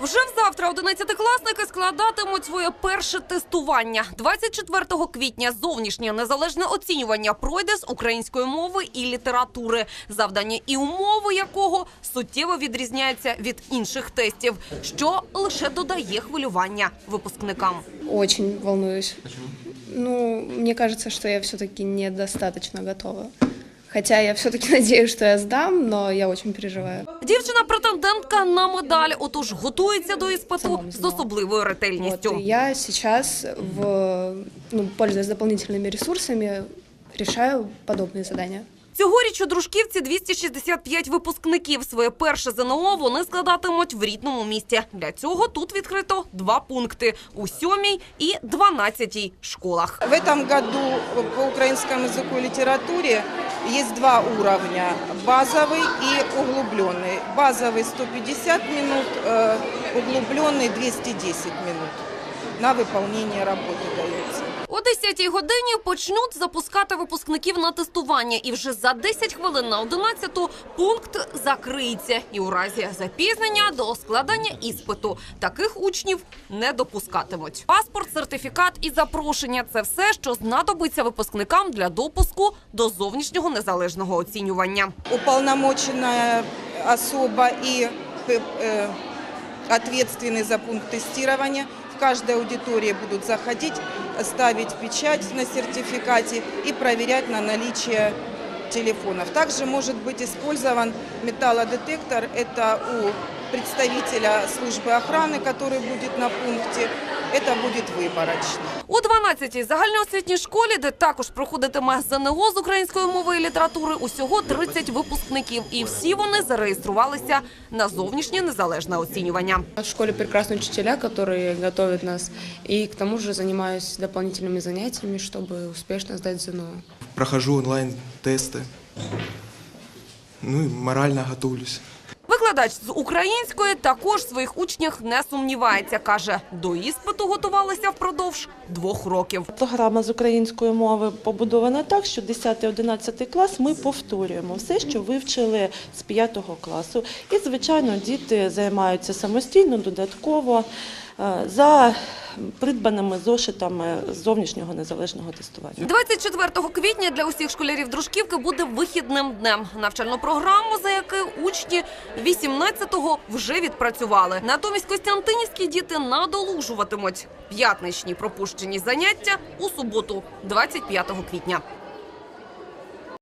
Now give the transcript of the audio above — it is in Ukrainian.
Вже завтра одинадцятикласники складатимуть своє перше тестування. 24 квітня зовнішнє незалежне оцінювання пройде з української мови і літератури, завдання і умови якого суттєво відрізняються від інших тестів, що лише додає хвилювання випускникам. Очень волнуюсь. Ну, мне кажется, что я все-таки недостаточно готова. Хотя я все-таки надеюсь, что я сдам, но я очень переживаю. Дівчина претендентка на медаль, отож готується до іспиту з особливою Вот, ретельністю. и я сейчас, в, ну, пользуясь дополнительными ресурсами, решаю подобные задания. Цьогоріч у дружківці 265 випускників. Своє перше ЗНО вони складатимуть в рідному місті. Для цього тут відкрито два пункти у сьомій і дванадцятій школах. В этом году по украинскому языку и литературе есть два уровня – базовый и углубленный. Базовый 150 минут, э, углубленный 210 минут. На выполнение работы дается. О 10-й годині почнуть запускати випускників на тестування. І вже за 10 хвилин на 11-ту пункт закриється. І у разі запізнення до складання іспиту таких учнів не допускатимуть. Паспорт, сертифікат і запрошення це все, що знадобиться випускникам для допуску до зовнішнього незалежного оцінювання. Уполномоченная особа и э, э, ответственный за пункт тестирования в каждой аудитории будут заходить, ставить печать на сертификате и проверять на наличие телефонов. Также может быть использован металлодетектор. Это у представителя службы охраны, который будет на пункте. Это будет выборочно. У 12-й загальноосвітній школі, де також проходитиме ЗНО з української мови і літератури, усього 30 випускників. І всі вони зареєструвалися на зовнішнє незалежне оцінювання. В школе прекрасные учителя, которые готовят нас, и к тому же занимаюсь дополнительными занятиями, чтобы успешно сдать ЗНО. прохожу онлайн-тесты. Ну и морально готовлюсь. Викладач з української також своїх учнях не сумнівається. Каже, до іспиту готувалися впродовж двох років. Програма з української мови побудована так, що 10-11 клас ми повторюємо все, що вивчили з 5 класу. І, звичайно, діти займаються самостійно, додатково е, за придбаними зошитами зовнішнього незалежного тестування. 24 квітня для усіх школярів дружківки буде вихідним днем. Навчальну програму, за яку учні 18-го вже відпрацювали. Натомість Костянтинівські діти надолужуватимуть п'ятничні пропущені заняття у суботу, 25 квітня.